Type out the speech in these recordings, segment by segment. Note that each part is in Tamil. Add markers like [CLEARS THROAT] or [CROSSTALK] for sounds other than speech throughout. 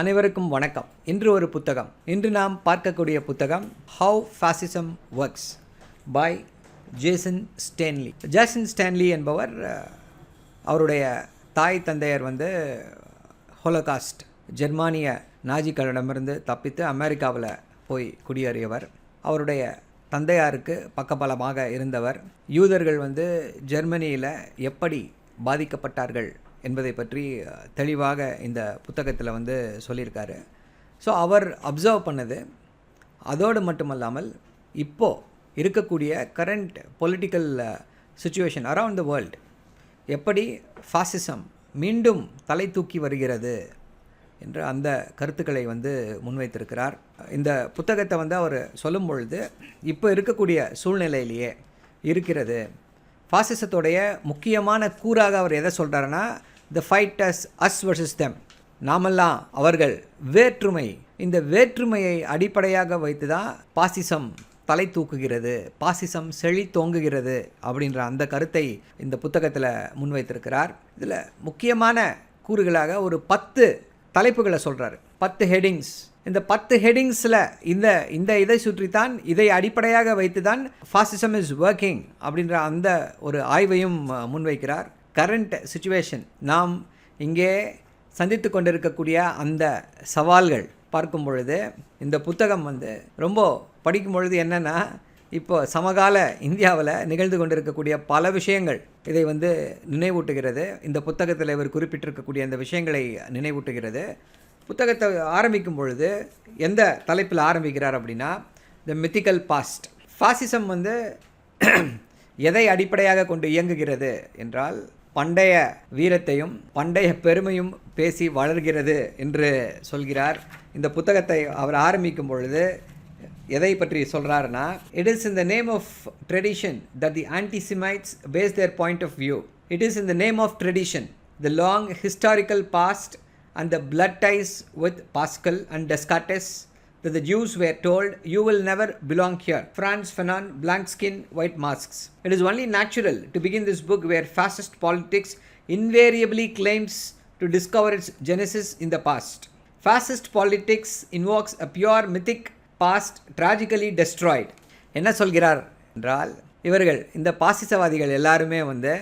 அனைவருக்கும் வணக்கம். இன்று ஒரு புத்தகம். இன்று நாம் பார்க்கக்கூடிய புத்தகம் how fascism works by Jason Stanley Jason Stanley என்பவர் அவருடைய தாய் தந்தையர் வந்து ஹோலோகாஸ்ட் ஜெர்மானிய நாஜிக்களிடமிருந்து தப்பித்து அமெரிக்காவில் போய் குடியேறியவர். அவருடைய தந்தையாருக்கு பக்கபலமாக இருந்தவர். யூதர்கள் வந்து ஜெர்மனியில் எப்படி பாதிக்கப்பட்டார்கள் என்பதை பற்றி தெளிவாக இந்த புத்தகத்தில் வந்து சொல்லியிருக்காரு. ஸோ அவர் அப்சர்வ் பண்ணது அதோடு மட்டுமல்லாமல் இப்போது இருக்கக்கூடிய current political situation around the world எப்படி ஃபாசிசம் மீண்டும் தலை தூக்கி வருகிறது என்று அந்த கருத்துக்களை வந்து முன்வைத்திருக்கிறார். இந்த புத்தகத்தை வந்து அவர் சொல்லும் பொழுது இப்போ இருக்கக்கூடிய சூழ்நிலையிலேயே இருக்கிறது. ஃபாசிசத்துடைய முக்கியமான கூறாக அவர் எதை சொல்கிறாருன்னா the fight us us versus them நாமெல்லாம் அவர்கள் வேற்றுமை இந்த வேற்றுமையை அடிப்படையாக வைத்து தான் பாசிசம் தலை தூக்குகிறது பாசிசம் செழி தோங்குகிறது அப்படின்ற அந்த கருத்தை இந்த புத்தகத்தில் முன்வைத்திருக்கிறார். இதில் முக்கியமான கூறுகளாக ஒரு பத்து தலைப்புகளை சொல்கிறாரு பத்து ஹெட்டிங்ஸ் இந்த பத்து ஹெட்டிங்ஸில் இந்த இந்த இதை சுற்றித்தான் இதை அடிப்படையாக வைத்து தான் ஃபாசிசம் இஸ் ஒர்க்கிங் அப்படின்ற அந்த ஒரு ஆய்வையும் முன்வைக்கிறார். கரண்ட் சுச்சுவேஷன் நாம் இங்கே சந்தித்து கொண்டிருக்கக்கூடிய அந்த சவால்கள் பார்க்கும் பொழுது இந்த புத்தகம் வந்து ரொம்ப படிக்கும் பொழுது என்னென்னா இப்போ சமகால இந்தியாவில் நிகழ்ந்து கொண்டிருக்கக்கூடிய பல விஷயங்கள் இதை வந்து நினைவூட்டுகிறது. இந்த புத்தகத்தில் இவர் குறிப்பிட்டிருக்கக்கூடிய அந்த விஷயங்களை நினைவூட்டுகிறது. புத்தகத்தை ஆரம்பிக்கும் பொழுது எந்த தலைப்பில் ஆரம்பிக்கிறார் அப்படின்னா த மித்திக்கல் பாஸ்ட் ஃபாசிசம் வந்து [CLEARS THROAT] எதை அடிப்படையாக கொண்டு இயங்குகிறது என்றால் பண்டைய வீரத்தையும் பண்டைய பெருமையும் பேசி வளர்கிறது என்று சொல்கிறார். இந்த புத்தகத்தை அவர் ஆரம்பிக்கும் பொழுது எதை பற்றி சொல்கிறாருன்னா it is in the name of tradition that the antisemites base their point of view it is in the name of tradition the long historical past and the blood ties with Pascal and Descartes that the Jews were told, You will never belong here. Franz Fanon, Blank Skin, White Masks. It is only natural to begin this book where fascist politics invariably claims to discover its genesis in the past. Fascist politics invokes a pure mythic past tragically destroyed. என்ன சொல்கிறார் என்றால் இவர்கள் இந்த பாசிசவாதிகள் எல்லாருமே வந்து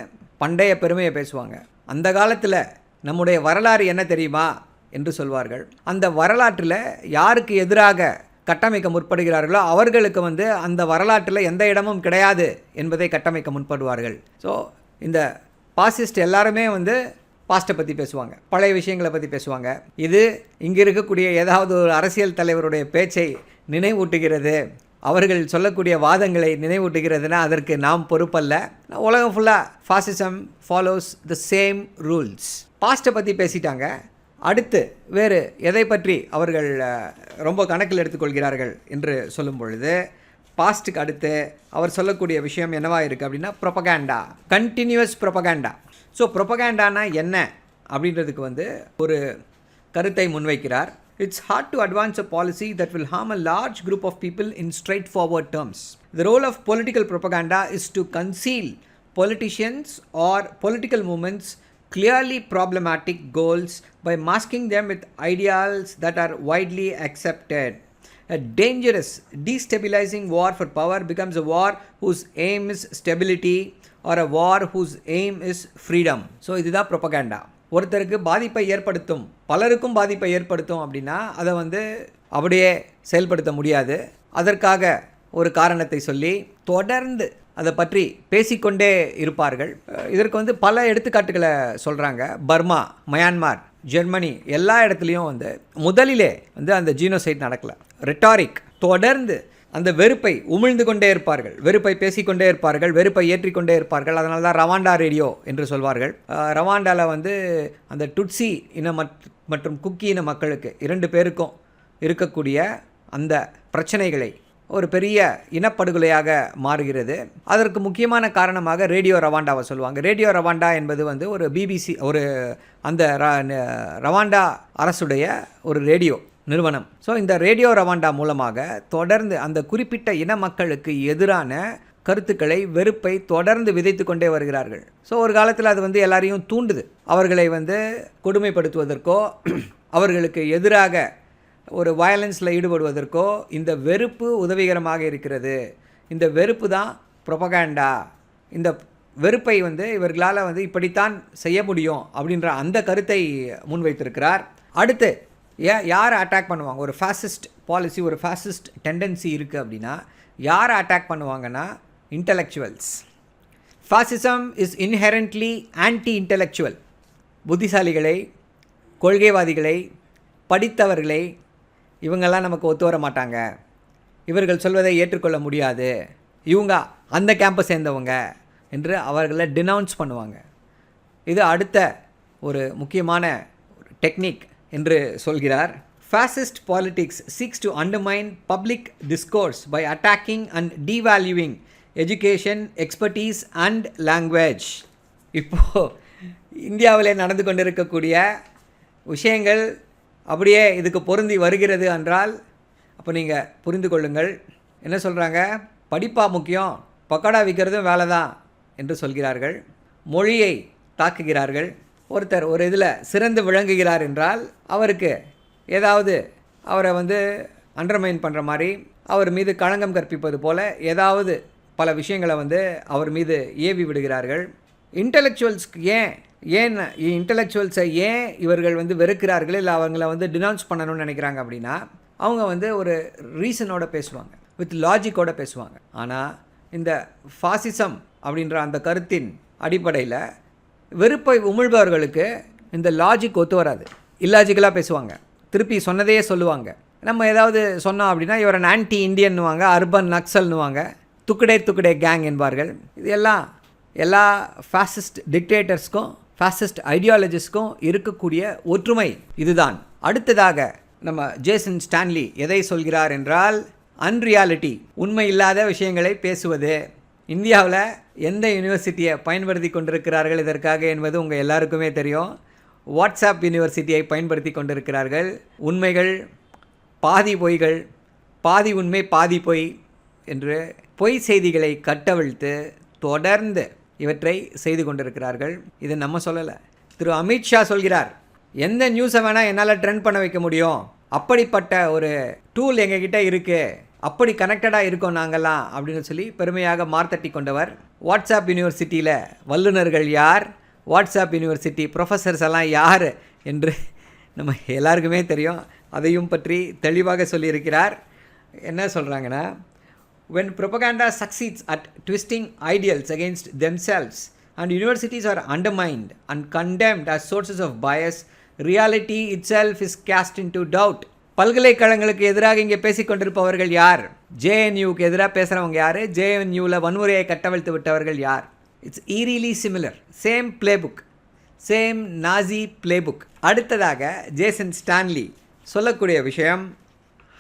பண்டைய பெருமையை பேசுவாங்க அந்த காலத்தில் நம்முடைய வரலாறு என்ன தெரியுமா? என்று சொல்வார்கள். அந்த வரலாற்றில் யாருக்கு எதிராக கட்டமைக்க முற்படுகிறார்களோ அவர்களுக்கு வந்து அந்த வரலாற்றில் எந்த இடமும் கிடையாது என்பதை கட்டமைக்க முற்படுவார்கள். ஸோ இந்த பாசிஸ்ட் எல்லாருமே வந்து பாஸ்ட்டை பற்றி பேசுவாங்க. பழைய விஷயங்களை பற்றி பேசுவாங்க. இது இங்கே இருக்கக்கூடிய ஏதாவது ஒரு அரசியல் தலைவருடைய பேச்சை நினைவூட்டுகிறது. அவர்கள் சொல்லக்கூடிய வாதங்களை நினைவூட்டுகிறதுனா அதற்கு நாம் பொறுப்பல்ல. உலகம் ஃபுல்லாக fascism follows the same rules பாஸ்ட்டை பற்றி பேசிட்டாங்க. அடுத்து வேறு எதை பற்றி அவர்கள் ரொம்ப கணக்கில் எடுத்துக்கொள்கிறார்கள் என்று சொல்லும் பொழுது பாஸ்ட்டுக்கு அடுத்து அவர் சொல்லக்கூடிய விஷயம் என்னவாக இருக்குது அப்படின்னா ப்ரொபகேண்டா கண்டினியூஸ் ப்ரொபகேண்டா ஸோ ப்ரொபகேண்டானா என்ன அப்படின்றதுக்கு வந்து ஒரு கருத்தை முன்வைக்கிறார். It's hard to advance a policy that will harm a large group of people in straightforward terms the role of political propaganda is to conceal politicians or political movements clearly problematic goals by masking them with ideals that are widely accepted. A dangerous, destabilizing war for power becomes a war whose aim is stability or a war whose aim is freedom. So இதுதான் propaganda. ஒருத்தருக்கு பாதிப்பை ஏற்படுத்தும் பலருக்கும் பாதிப்பை ஏற்படுத்தும் அப்படின்னா அதை வந்து அப்படியே செயல்படுத்த முடியாது அதற்காக ஒரு காரணத்தை சொல்லி தொடர்ந்து அதை பற்றி பேசிக்கொண்டே இருப்பார்கள். இதற்கு வந்து பல எடுத்துக்காட்டுகளை சொல்கிறாங்க பர்மா மயான்மார் ஜெர்மனி எல்லா இடத்துலையும் வந்து முதலிலே வந்து அந்த ஜீனோசைட் நடக்கல. ரெட்டாரிக் தொடர்ந்து அந்த வெறுப்பை உமிழ்ந்து கொண்டே இருப்பார்கள். வெறுப்பை பேசிக்கொண்டே இருப்பார்கள். வெறுப்பை ஏற்றிக்கொண்டே இருப்பார்கள். அதனால தான் ரவாண்டா ரேடியோ என்று சொல்வார்கள். ரவாண்டாவில் வந்து அந்த டுட்சி இன மற்றும் குக்கி இன மக்களுக்கு இரண்டு பேருக்கும் இருக்கக்கூடிய அந்த பிரச்சனைகளை ஒரு பெரிய இனப்படுகொலையாக மாறுகிறது. அதற்கு முக்கியமான காரணமாக ரேடியோ ரவாண்டாவை சொல்லுவாங்க. ரேடியோ ரவாண்டா என்பது வந்து ஒரு பிபிசி ஒரு அந்த ர- ந- ரவாண்டா அரசுடைய ஒரு ரேடியோ நிறுவனம். ஸோ இந்த ரேடியோ ரவாண்டா மூலமாக தொடர்ந்து அந்த குறிப்பிட்ட இன மக்களுக்கு எதிரான கருத்துக்களை வெறுப்பை தொடர்ந்து விதைத்து கொண்டே வருகிறார்கள். ஸோ ஒரு காலத்தில் அது வந்து எல்லாரையும் தூண்டுது. அவர்களை வந்து கொடுமைப்படுத்துவதற்கோ அவர்களுக்கு எதிராக ஒரு வயலன்ஸில் ஈடுபடுவதற்கோ இந்த வெறுப்பு உதவிகரமாக இருக்கிறது. இந்த வெறுப்பு தான் ப்ரொபகேண்டா இந்த வெறுப்பை வந்து இவர்களால் வந்து இப்படித்தான் செய்ய முடியும் அப்படின்ற அந்த கருத்தை முன்வைத்திருக்கிறார். அடுத்து ஏ யார் அட்டாக் பண்ணுவாங்க? ஒரு ஃபாசிஸ்ட் பாலிசி ஒரு ஃபாசிஸ்ட் டெண்டன்சி இருக்குது அப்படின்னா யார் அட்டாக் பண்ணுவாங்கன்னா? Intellectuals fascism is inherently anti intellectual புத்திசாலிகளை கொள்கைவாதிகளை படித்தவர்களை இவங்கெல்லாம் நமக்கு ஒத்து வர மாட்டாங்க. இவர்கள் சொல்வதை ஏற்றுக்கொள்ள முடியாது. இவங்க அந்த கேம்பை சேர்ந்தவங்க என்று அவர்களை டினவுன்ஸ் பண்ணுவாங்க. இது அடுத்த ஒரு முக்கியமான டெக்னிக் என்று சொல்கிறார். Fascist politics seeks to undermine public discourse by attacking and devaluing education expertise and language இப்போது இந்தியாவிலே நடந்து கொண்டிருக்கக்கூடிய விஷயங்கள் அப்படியே இதுக்கு பொருந்தி வருகிறது என்றால் அப்போ நீங்கள் புரிந்து கொள்ளுங்கள். என்ன சொல்கிறாங்க படிப்பா முக்கியம் பக்கோடா விற்கிறதும் வேலை தான் என்று சொல்கிறார்கள். மொழியை தாக்குகிறார்கள். ஒருத்தர் ஒரு இதில் சிறந்து விளங்குகிறார் என்றால் அவருக்கு ஏதாவது அவரை வந்து அண்டர்மைன் பண்ணுற மாதிரி அவர் மீது களங்கம் கற்பிப்பது போல் ஏதாவது பல விஷயங்களை வந்து அவர் மீது ஏவி விடுகிறார்கள். இன்டலெக்சுவல்ஸ்க்கு ஏன் ஏன் இன்டலெக்சுவல்ஸை ஏன் இவர்கள் வந்து வெறுக்கிறார்கள்? இல்லை அவங்கள வந்து டினவுன்ஸ் பண்ணணும்னு நினைக்கிறாங்க அப்படின்னா அவங்க வந்து ஒரு ரீசனோட பேசுவாங்க வித் லாஜிக்கோட பேசுவாங்க. ஆனால் இந்த ஃபாசிசம் அப்படின்ற அந்த கருத்தின் அடிப்படையில் வெறுப்பை உமிழ்பவர்களுக்கு இந்த லாஜிக் ஒத்து வராது. இல்லாஜிக்கலாக பேசுவாங்க. திருப்பி சொன்னதையே சொல்லுவாங்க. நம்ம ஏதாவது சொன்னோம் அப்படின்னா இவரை ஆன்டி இந்தியன்னுவாங்க அர்பன் நக்சல்னுவாங்க துக்குடே துக்குடே கேங் என்பார்கள். இது எல்லாம் எல்லா ஃபாசிஸ்ட் டிக்டேட்டர்ஸ்க்கும் ஃபாசிஸ்ட் ஐடியாலஜிஸ்க்கும் இருக்கக்கூடிய ஒற்றுமை இதுதான். அடுத்ததாக நம்ம ஜேசன் ஸ்டான்லி எதை சொல்கிறார் என்றால் அன்ரியாலிட்டி உண்மை இல்லாத விஷயங்களை பேசுவது. இந்தியாவில் எந்த யூனிவர்சிட்டியை பயன்படுத்தி கொண்டிருக்கிறார்கள் இதற்காக என்பது உங்கள் எல்லாருக்குமே தெரியும். வாட்ஸ்அப் யூனிவர்சிட்டியை பயன்படுத்தி கொண்டிருக்கிறார்கள். உண்மைகள் பாதி பொய்கள் பாதி உண்மை பாதி பொய் என்று பொய் செய்திகளை கட்டவிழ்த்து தொடர்ந்து இவற்றை செய்து கொண்டிருக்கிறார்கள். இது நம்ம சொல்லலை. திரு அமித்ஷா சொல்கிறார் எந்த நியூஸை வேணால் என்னால் ட்ரெண்ட் பண்ண வைக்க முடியும். அப்படிப்பட்ட ஒரு டூல் எங்ககிட்ட இருக்குது அப்படி கனெக்டடாக இருக்கோம் நாங்கள்லாம் அப்படின்னு சொல்லி பெருமையாக மார்த்தட்டி கொண்டவர். வாட்ஸ்அப் யூனிவர்சிட்டியில் வல்லுநர்கள் யார்? வாட்ஸ்அப் யூனிவர்சிட்டி ப்ரொஃபஸர்ஸ் எல்லாம் யார்? என்று நம்ம எல்லாருக்குமே தெரியும். அதையும் பற்றி தெளிவாக சொல்லியிருக்கிறார். என்ன சொல்கிறாங்கன்னா when propaganda succeeds at twisting ideals against themselves and universities are undermined and condemned as sources of bias, reality itself is cast into doubt. பல்கலைக்கழகங்களுக்கு எதிராக இங்கே பேசிக்கொண்டிருப்பவர்கள் யார் ஜேஎன்யூக்கு எதிராக பேசுகிறவங்க யார் ஜேஎன்யூவில் வன்முறையை கட்டவிழ்த்து விட்டவர்கள் யார் it's eerily similar same playbook same Nazi playbook அடுத்ததாக ஜேசன் ஸ்டான்லி சொல்லக்கூடிய விஷயம்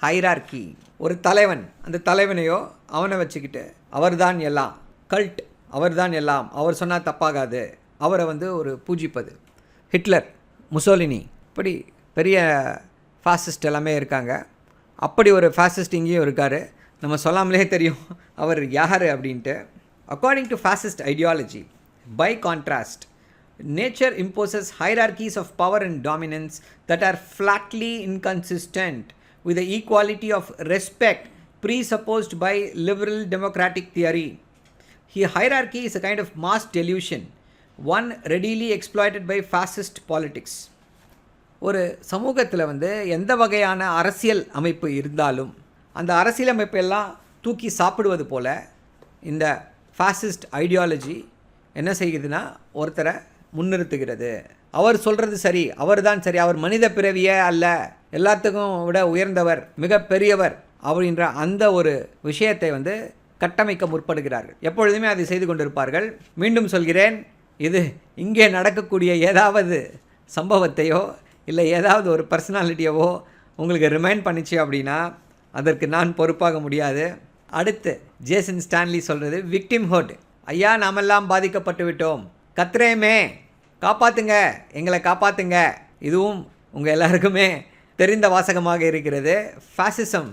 ஹைரார்கி ஒரு தலைவன் அந்த தலைவனையோ அவனை வச்சுக்கிட்டு அவர்தான் எல்லாம். கல்ட் அவர்தான் எல்லாம். அவர் சொன்னால் தப்பாகாது. அவரை வந்து ஒரு பூஜிப்பது. ஹிட்லர் முசோலினி இப்படி பெரிய ஃபாசிஸ்ட் எல்லாமே இருக்காங்க. அப்படி ஒரு ஃபாசிஸ்ட் இங்கேயும் இருக்கார். நம்ம சொல்லாமலே தெரியும் அவர் யார் அப்படின்ட்டு. According to fascist ideology by contrast nature imposes hierarchies of power and dominance that are flatly inconsistent with the equality of respect presupposed by liberal democratic theory. Here, hierarchy is a kind of mass delusion, one readily exploited by fascist politics. ஒரு சமூகத்தில் வந்து எந்த வகையான அரசியல் அமைப்பு இருந்தாலும் அந்த அரசியல் அமைப்பெல்லாம் தூக்கி சாப்பிடுவது போல இந்த ஃபாசிஸ்ட் ஐடியாலஜி என்ன செய்யுதுன்னா ஒருத்தரை முன்னிறுத்துகிறது அவர் சொல்கிறது சரி அவர் தான் சரி அவர் மனித பிறவியே அல்ல எல்லாத்துக்கும் விட உயர்ந்தவர் மிக பெரியவர் அப்படின்ற அந்த ஒரு விஷயத்தை வந்து கட்டமைக்க முற்படுகிறார்கள். எப்பொழுதுமே அதை செய்து கொண்டிருப்பார்கள். மீண்டும் சொல்கிறேன் இது இங்கே நடக்கக்கூடிய ஏதாவது சம்பவத்தையோ இல்லை ஏதாவது ஒரு பர்சனாலிட்டியவோ உங்களுக்கு ரிமைண்ட் பண்ணிச்சு அப்படின்னா அதற்கு நான் பொறுப்பாக முடியாது. அடுத்து ஜேசன் ஸ்டான்லி சொல்கிறது விக்டிம்ஹுட் ஐயா நாமெல்லாம் பாதிக்கப்பட்டு விட்டோம் கத்ரேமே காப்பாத்துங்க எங்களை காப்பாத்துங்க. இதுவும் உங்கள் எல்லாருக்குமே தெரிந்த வாசகமாக இருக்கிறது. ஃபாசிசம்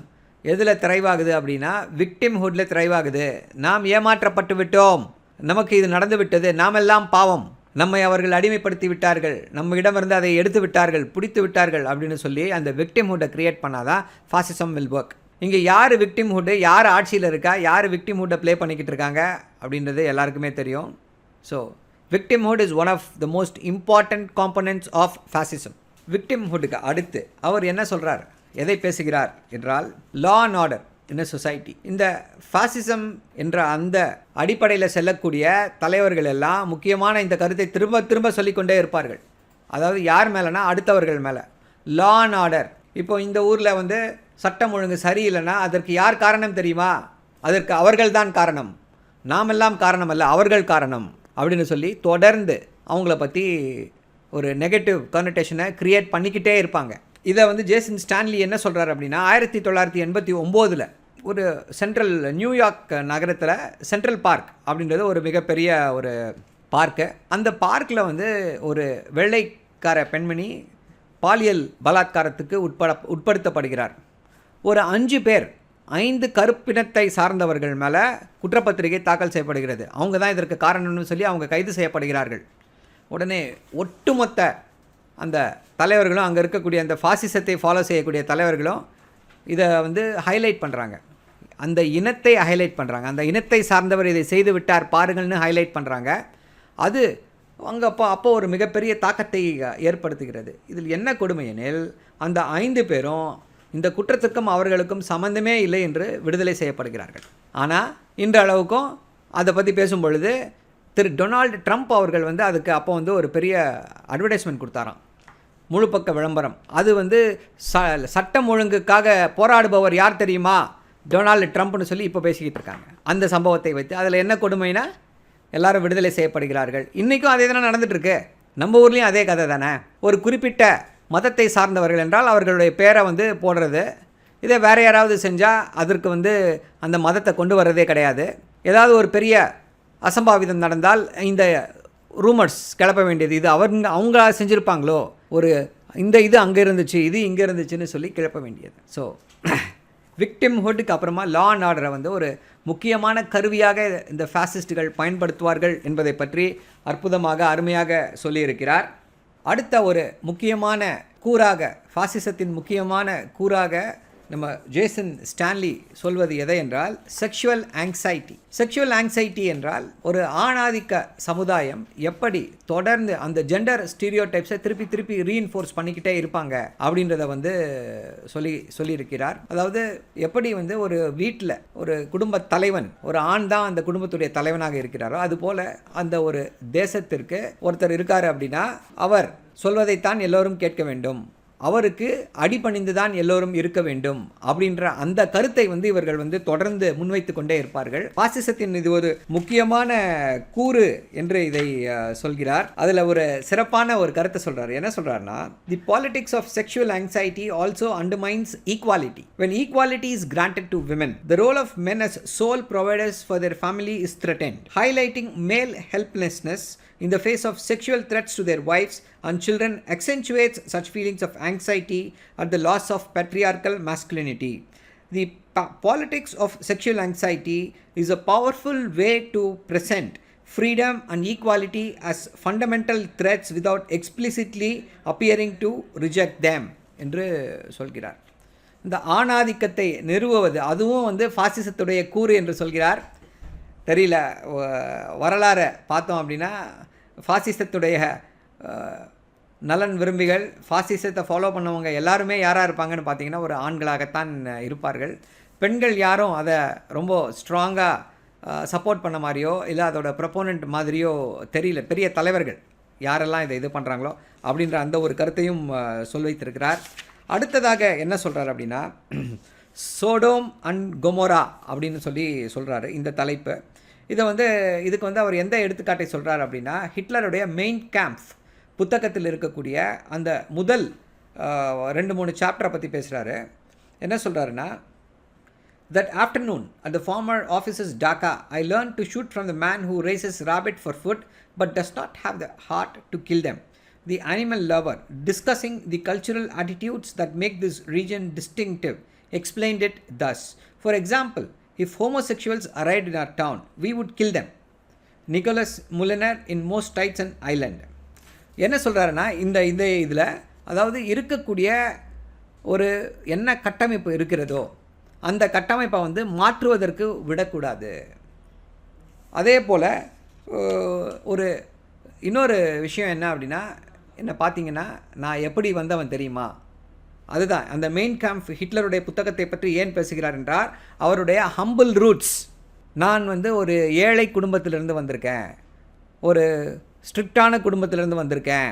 எதில் திரைவாகுது அப்படின்னா விக்டிம்ஹுட்டில் திரைவாகுது. நாம் ஏமாற்றப்பட்டு விட்டோம். நமக்கு இது நடந்து விட்டது. நாமெல்லாம் பாவம். நம்மை அவர்கள் அடிமைப்படுத்தி விட்டார்கள். நம்மிடமிருந்து அதை எடுத்து விட்டார்கள் பிடித்து விட்டார்கள் அப்படின்னு சொல்லி அந்த விக்டிம்ஹுட்டை கிரியேட் பண்ணாதான் ஃபாசிசம் வில் ஒர்க் இங்கே யார் விக்டிம்ஹுட்டு யார் ஆட்சியில் இருக்கா யார் விக்டிம்ஹுட்டை ப்ளே பண்ணிக்கிட்டு இருக்காங்க அப்படின்றது எல்லாருக்குமே தெரியும். So victimhood is one of the most important components of fascism விக்டிம்ஹுட்டுக்கு அடுத்து அவர் என்ன சொல்கிறார் எதை பேசுகிறார் என்றால் law and order in society இந்த ஃபாசிசம் என்ற அந்த அடிப்படையில் செல்லக்கூடிய தலைவர்கள் எல்லாம் முக்கியமான இந்த கருத்தை திரும்ப திரும்ப சொல்லிக்கொண்டே இருப்பார்கள். அதாவது யார் மேலேனா? அடுத்தவர்கள் மேலே. லா அண்ட் ஆர்டர் இப்போ இந்த ஊரில் வந்து சட்டம் ஒழுங்கு சரியில்லைன்னா அதற்கு யார் காரணம் தெரியுமா? அதற்கு அவர்கள்தான் காரணம். நாமெல்லாம் காரணம் அல்ல அவர்கள் காரணம். அப்படின்னு சொல்லி தொடர்ந்து அவங்கள பற்றி ஒரு நெகட்டிவ் கனோட்டேஷனை க்ரியேட் பண்ணிக்கிட்டே இருப்பாங்க. இதை வந்து ஜேசன் ஸ்டான்லி என்ன சொல்கிறார் அப்படின்னா ஆயிரத்தி தொள்ளாயிரத்தி எண்பத்தி ஒம்போதில் ஒரு சென்ட்ரல் நியூயார்க் நகரத்தில் சென்ட்ரல் பார்க் அப்படின்றது ஒரு மிகப்பெரிய ஒரு பார்க்கு அந்த பார்க்கில் வந்து ஒரு வெள்ளைக்கார பெண்மணி பாலியல் பலாத்காரத்துக்கு உட்பட உட்படுத்தப்படுகிறார். ஒரு அஞ்சு பேர் ஐந்து கருப்பினத்தை சார்ந்தவர்கள் மேலே குற்றப்பத்திரிகை தாக்கல் செய்யப்படுகிறது. அவங்க தான் இதற்கு காரணம்னு சொல்லி அவங்க கைது செய்யப்படுகிறார்கள். உடனே ஒட்டுமொத்த அந்த தலைவர்களும் அங்கே இருக்கக்கூடிய அந்த ஃபாசிசத்தை ஃபாலோ செய்யக்கூடிய தலைவர்களும் இதை வந்து ஹைலைட் பண்ணுறாங்க அந்த இனத்தை ஹைலைட் பண்ணுறாங்க அந்த இனத்தை சார்ந்தவர் இதை செய்து விட்டார் பாருங்கள்னு ஹைலைட் பண்ணுறாங்க அது அங்கே அப்போ அப்போ ஒரு மிகப்பெரிய தாக்கத்தை ஏற்படுத்துகிறது. இதில் என்ன கொடுமை எனில் அந்த ஐந்து பேரும் இந்த குற்றத்துக்கும் அவர்களுக்கும் சம்மந்தமே இல்லை என்று விடுதலை செய்யப்படுகிறார்கள். ஆனால் இன்றளவுக்கும் அதை பற்றி பேசும் பொழுது திரு டொனால்டு ட்ரம்ப் அவர்கள் வந்து அதுக்கு அப்போ வந்து ஒரு பெரிய அட்வர்டைஸ்மெண்ட் கொடுத்தாராம். முழு பக்க விளம்பரம். அது வந்து ச சட்டம் ஒழுங்குக்காக போராடுபவர் யார் தெரியுமா? டொனால்டு ட்ரம்ப்னு சொல்லி இப்போ பேசிக்கிட்டு இருக்காங்க. அந்த சம்பவத்தை வைத்து அதில் என்ன கொடுமைனா எல்லாரும் விடுதலை செய்யப்படுகிறார்கள். இன்றைக்கும் அதே தானே நடந்துகிட்ருக்கு நம்ம ஊர்லேயும் அதே கதை தானே? ஒரு குறிப்பிட்ட மதத்தை சார்ந்தவர்கள் என்றால் அவர்களுடைய பேரை வந்து போடுறது. இதை வேறு யாராவது செஞ்சால் அதற்கு வந்து அந்த மதத்தை கொண்டு வர்றதே கிடையாது. ஏதாவது ஒரு பெரிய அசம்பாவிதம் நடந்தால் இந்த ரூமர்ஸ் கிளப்ப வேண்டியது இது. அவங்க அவங்களா செஞ்சுருப்பாங்களோ? ஒரு இந்த இது அங்கே இருந்துச்சு இது இங்கே இருந்துச்சுன்னு சொல்லி கிளப்ப வேண்டியது. ஸோ விக்டிம்ஹுட்டுக்கு அப்புறமா லா அண்ட் ஆர்டரை வந்து ஒரு முக்கியமான கருவியாக இந்த ஃபேசிஸ்டுகள் பயன்படுத்துவார்கள் என்பதை பற்றி அற்புதமாக அருமையாக சொல்லியிருக்கிறார். அடுத்த ஒரு முக்கியமான கூறாக ஃபாசிசத்தின் முக்கியமான கூறாக நம்ம ஜேசன் ஸ்டான்லி சொல்வது எதை என்றால் செக்ஷுவல் ஆங்ஸைட்டி செக்ஷுவல் ஆங்ஸைட்டி என்றால் ஒரு ஆணாதிக்க சமுதாயம் எப்படி தொடர்ந்து அந்த ஜெண்டர் ஸ்டீரியோ டைப்ஸை திருப்பி திருப்பி ரீஇன்ஃபோர்ஸ் பண்ணிக்கிட்டே இருப்பாங்க அப்படின்றத வந்து சொல்லி சொல்லியிருக்கிறார். அதாவது எப்படி வந்து ஒரு வீட்டில் ஒரு குடும்ப தலைவன் ஒரு ஆண் தான் அந்த குடும்பத்துடைய தலைவனாக இருக்கிறாரோ அதுபோல் அந்த ஒரு தேசத்திற்கு ஒருத்தர் இருக்கார் அப்படின்னா அவர் சொல்வதைத்தான் எல்லோரும் கேட்க வேண்டும். அவருக்கு அடிபணிந்து தான் எல்லோரும் இருக்க வேண்டும் அப்படின்ற அந்த கருத்தை வந்து இவர்கள் வந்து தொடர்ந்து முன்வைத்து கொண்டே இருப்பார்கள். பாசிசத்தின் இது ஒரு முக்கியமான கூறு என்று இதை சொல்கிறார். அதில் ஒரு சிறப்பான ஒரு கருத்தை சொல்கிறார் என்ன சொல்கிறார்னா the politics of sexual anxiety also undermines equality when equality is granted to women the role of men as sole providers for their family is threatened highlighting male helplessness in the face of sexual threats to their wives and children accentuates such feelings of anxiety at the loss of patriarchal masculinity. The politics of sexual anxiety is a powerful way to present freedom and equality as fundamental threats without explicitly appearing to reject them என்று சொல்கிறார் இந்த ஆணாதிக்கத்தை நிறுவுவது அதுவும் வந்து ஃபாசிசத்துடைய கூறு என்று சொல்கிறார் தெரியல வரலாறை பார்த்தோம் அப்படின்னா ஃபாசிசத்துடைய நலன் விரும்பிகள் ஃபாசிசத்தை ஃபாலோ பண்ணவங்க எல்லாருமே யாராக இருப்பாங்கன்னு பார்த்தீங்கன்னா ஒரு ஆண்களாகத்தான் இருப்பார்கள். பெண்கள் யாரும் அதை ரொம்ப ஸ்ட்ராங்காக சப்போர்ட் பண்ண மாதிரியோ இல்லை அதோட ப்ரப்போனண்ட் மாதிரியோ தெரியல. பெரிய தலைவர்கள் யாரெல்லாம் இதை இது பண்ணுறாங்களோ அப்படின்ற அந்த ஒரு கருத்தையும் சொல் வைத்திருக்கிறார் அடுத்ததாக என்ன சொல்கிறார் அப்படின்னா [CLEARS THROAT] சோடோம் அண்ட் கொமோரா அப்படின்னு சொல்லி சொல்கிறாரு இந்த தலைப்பு. இதை வந்து இதுக்கு வந்து அவர் எந்த எடுத்துக்காட்டை சொல்கிறார் அப்படின்னா ஹிட்லருடைய மெயின் கேம்ப் புத்தகத்தில் இருக்கக்கூடிய அந்த முதல் ரெண்டு மூணு சாப்டரை பற்றி பேசுகிறாரு என்ன சொல்கிறாருன்னா that afternoon at the former offices Dhaka I learn to shoot from the man who raises rabbit for food but does not have the heart to kill them the animal lover discussing the cultural attitudes that make this region distinctive explained it thus for example if homosexuals arrived in our town, we would kill them. Nicholas Mulner in most tides and island என்ன சொல்கிறாருன்னா இந்த இந்த இதில் அதாவது இருக்கக்கூடிய ஒரு என்ன கட்டமைப்பு இருக்கிறதோ அந்த கட்டமைப்பை வந்து மாற்றுவதற்கு விடக்கூடாது. அதே போல் ஒரு இன்னொரு விஷயம் என்ன அப்படின்னா என்ன பார்த்தீங்கன்னா நான் எப்படி வந்தவன் தெரியுமா? அதுதான். அந்த மெயின் கேம்ப் ஹிட்லருடைய புத்தகத்தை பற்றி ஏன் பேசுகிறார் என்றால் அவருடைய ஹம்பிள் ரூட்ஸ் நான் வந்து ஒரு ஏழை குடும்பத்திலிருந்து வந்திருக்கேன். ஒரு ஸ்ட்ரிக்டான குடும்பத்திலேருந்து வந்திருக்கேன்.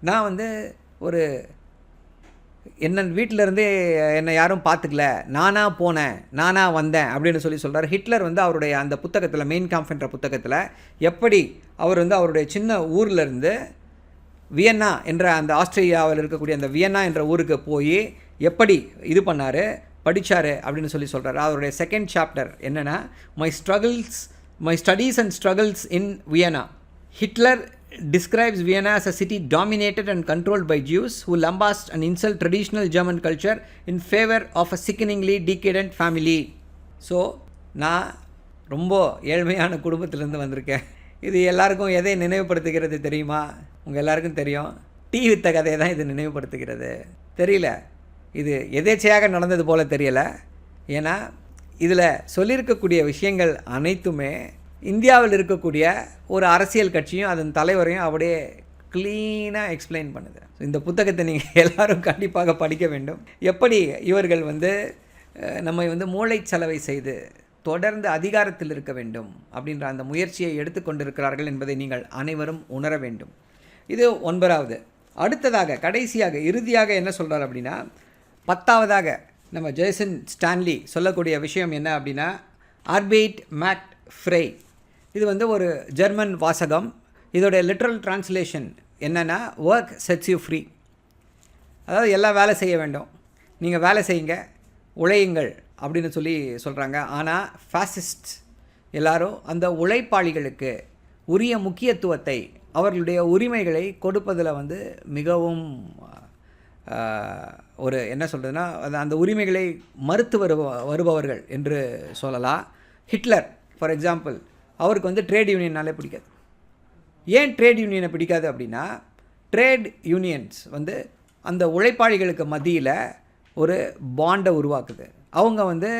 நான் வந்து ஒரு என்ன வீட்டிலேருந்தே என்னை யாரும் பார்த்துக்கல. நானாக போனேன். நானாக வந்தேன் அப்படின்னு சொல்லி சொல்கிறார் ஹிட்லர் வந்து அவருடைய அந்த புத்தகத்தில் மெயின் காம்ப் என்ற புத்தகத்தில் எப்படி அவர் வந்து அவருடைய சின்ன ஊர்லேருந்து வியன்னா என்ற அந்த ஆஸ்திரேலியாவில் இருக்கக்கூடிய அந்த வியன்னா என்ற ஊருக்கு போய் எப்படி இது பண்ணார் படித்தார் அப்படின்னு சொல்லி சொல்கிறார் அவருடைய செகண்ட் சாப்டர் என்னென்னா my struggles my studies and struggles in Vienna Hitler describes Vienna as a city dominated and controlled by Jews who lambast and insult traditional German culture in favor of a sickeningly decadent family. So நான் ரொம்ப ஏழ்மையான குடும்பத்திலேருந்து வந்திருக்கேன். இது எல்லாருக்கும் எதை நினைவுபடுத்துகிறது தெரியுமா? உங்கள் எல்லாருக்கும் தெரியும். டீ வித்த கதையை தான் இது நினைவுபடுத்துகிறது. தெரியல. இது எதேச்சையாக நடந்தது போல் தெரியலை. ஏன்னா இதில் சொல்லியிருக்கக்கூடிய விஷயங்கள் அனைத்துமே இந்தியாவில் இருக்கக்கூடிய ஒரு அரசியல் கட்சியும் அதன் தலைவரையும் அப்படியே க்ளீனாக எக்ஸ்பிளைன் பண்ணுது. இந்த புத்தகத்தை நீங்கள் [LAUGHS] எல்லாரும் கண்டிப்பாக படிக்க வேண்டும். எப்படி இவர்கள் வந்து நம்மை வந்து மூளை செலவை செய்து தொடர்ந்து அதிகாரத்தில் இருக்க வேண்டும் அப்படின்ற அந்த முயற்சியை எடுத்துக்கொண்டிருக்கிறார்கள் என்பதை நீங்கள் அனைவரும் உணர வேண்டும். இது ஒன்பதாவது. அடுத்ததாக கடைசியாக இறுதியாக என்ன சொல்கிறார் அப்படின்னா பத்தாவதாக நம்ம ஜெய்சன் ஸ்டான்லி சொல்லக்கூடிய விஷயம் என்ன அப்படின்னா ஆர்பெய்ட் மேட் ஃப்ரே இது வந்து ஒரு ஜெர்மன் வாசகம். இதோடைய லிட்ரல் டிரான்ஸ்லேஷன் என்னென்னா ஒர்க் செட்ஸ் யூ ஃப்ரீ அதாவது எல்லாம் வேலை செய்ய வேண்டும். நீங்கள் வேலை செய்யுங்க உழையுங்கள். அப்படின்னு சொல்லி சொல்கிறாங்க ஆனால் ஃபேசிஸ்ட் எல்லாரும் அந்த உழைப்பாளிகளுக்கு உரிய முக்கியத்துவத்தை அவர்களுடைய உரிமைகளை கொடுப்பதில் வந்து மிகவும் ஒரு என்ன சொல்கிறதுனா அந்த உரிமைகளை மறுத்து வருப வருபவர்கள் என்று சொல்லலாம். ஹிட்லர் ஃபார் எக்ஸாம்பிள் அவருக்கு வந்து ட்ரேட் யூனியன்னாலே பிடிக்காது. ஏன் ட்ரேட் யூனியனை பிடிக்காது அப்படின்னா ட்ரேட் யூனியன்ஸ் வந்து அந்த உழைப்பாளிகளுக்கு மத்தியில் ஒரு பாண்டை உருவாக்குது. அவங்க வந்து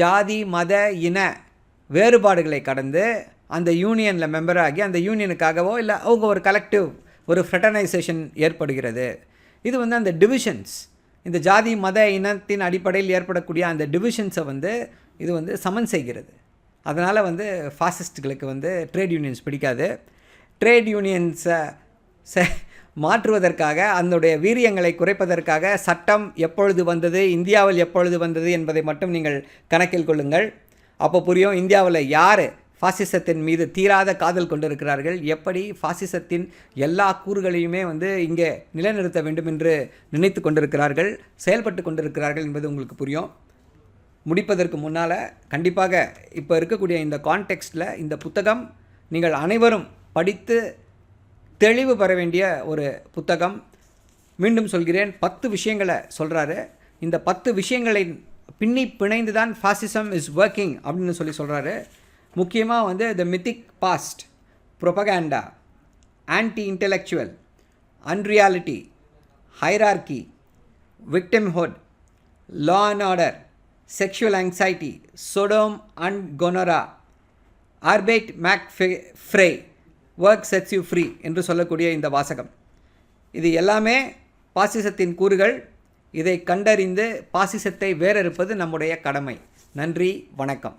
ஜாதி மத இன வேறுபாடுகளை கடந்து அந்த யூனியனில் மெம்பர் ஆகி அந்த யூனியனுக்காகவோ இல்லை அவங்க ஒரு கலெக்டிவ் ஒரு ஃப்ரெட்டனைசேஷன் ஏற்படுகிறது. இது வந்து அந்த டிவிஷன்ஸ் இந்த ஜாதி மத இனத்தின் அடிப்படையில் ஏற்படக்கூடிய அந்த டிவிஷன்ஸை வந்து இது வந்து சமன் செய்கிறது. அதனால் வந்து ஃபாசிஸ்ட்டுகளுக்கு வந்து ட்ரேட் யூனியன்ஸ் பிடிக்காது. ட்ரேட் யூனியன்ஸை மாற்றுவதற்காக அதனுடைய வீரியங்களை குறைப்பதற்காக சட்டம் எப்பொழுது வந்தது இந்தியாவில் எப்பொழுது வந்தது என்பதை மட்டும் நீங்கள் கணக்கில் கொள்ளுங்கள். அப்போ புரியும் இந்தியாவில் யார் ஃபாசிசத்தின் மீது தீராத காதல் கொண்டிருக்கிறார்கள்? எப்படி ஃபாசிசத்தின் எல்லா கூறுகளையுமே வந்து இங்கே நிலைநிறுத்த வேண்டும் என்று நினைத்து கொண்டிருக்கிறார்கள் செயல்பட்டு கொண்டிருக்கிறார்கள் என்பது உங்களுக்கு புரியும். முடிப்பதற்கு முன்னால் கண்டிப்பாக இப்போ இருக்கக்கூடிய இந்த கான்டெக்ஸ்டில் இந்த புத்தகம் நீங்கள் அனைவரும் படித்து தெளிவு பெற வேண்டிய ஒரு புத்தகம். மீண்டும் சொல்கிறேன் பத்து விஷயங்களை சொல்கிறாரு இந்த பத்து விஷயங்களின் பின்னி பிணைந்து தான் ஃபாசிசம் இஸ் ஒர்க்கிங் அப்படின்னு சொல்லி சொல்கிறாரு முக்கியமாக வந்து the mythic past propaganda anti intellectual unreality hierarchy victimhood law and order sexual anxiety Sodom and Gomorrah ஆர்பேட் மேக் ஃப்ரே ஒர்க் செட்ஸ் யூ ஃப்ரீ என்று சொல்லக்கூடிய இந்த வாசகம். இது எல்லாமே பாசிசத்தின் கூறுகள். இதை கண்டறிந்து பாசிசத்தை வேறறுப்பது நம்முடைய கடமை. நன்றி வணக்கம்.